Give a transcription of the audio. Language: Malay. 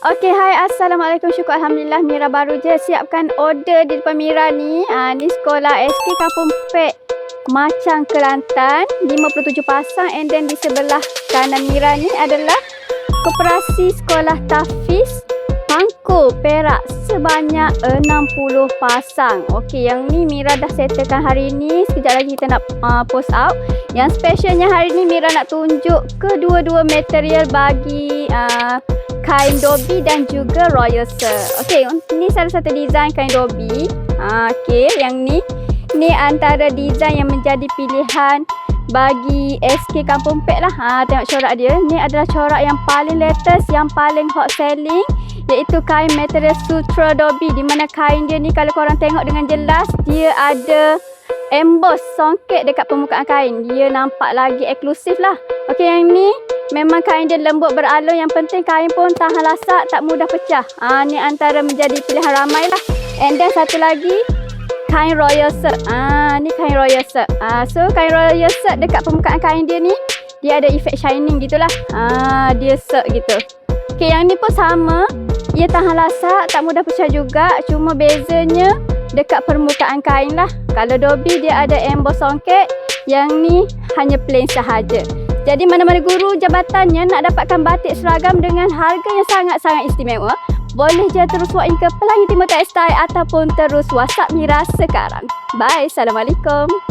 Okey, hai Assalamualaikum. Syukur Alhamdulillah Mira baru je siapkan order di depan Mira ni. Uh, ni sekolah SK Kampung Pek Macang Kelantan. 57 pasang and then di sebelah kanan Mira ni adalah Koperasi Sekolah Tafiz Pangku Perak sebanyak 60 pasang. Okey, yang ni Mira dah settlekan hari ni. Sekejap lagi kita nak uh, post out. Yang specialnya hari ni Mira nak tunjuk kedua-dua material bagi uh, kain dobi dan juga royal silk. Okey, ni salah satu design kain dobi. Ha, okey, yang ni ni antara design yang menjadi pilihan bagi SK Kampung Pek lah. Ha, tengok corak dia. Ni adalah corak yang paling latest, yang paling hot selling iaitu kain material sutra dobi di mana kain dia ni kalau korang tengok dengan jelas dia ada emboss songket dekat permukaan kain. Dia nampak lagi eksklusif lah. Okey, yang ni Memang kain dia lembut beralun. Yang penting kain pun tahan lasak, tak mudah pecah. Ah ha, ni antara menjadi pilihan ramai lah. And then satu lagi, kain royal silk. Ah ha, ni kain royal silk. Ah ha, so kain royal silk dekat permukaan kain dia ni, dia ada efek shining gitulah. Ah ha, dia silk gitu. Okay, yang ni pun sama. Ia tahan lasak, tak mudah pecah juga. Cuma bezanya dekat permukaan kain lah. Kalau dobi dia ada emboss songket, yang ni hanya plain sahaja. Jadi mana-mana guru jabatannya nak dapatkan batik seragam dengan harga yang sangat-sangat istimewa, boleh je terus walk in ke Pelangi Timur Textile ataupun terus WhatsApp Mira sekarang. Bye. Assalamualaikum.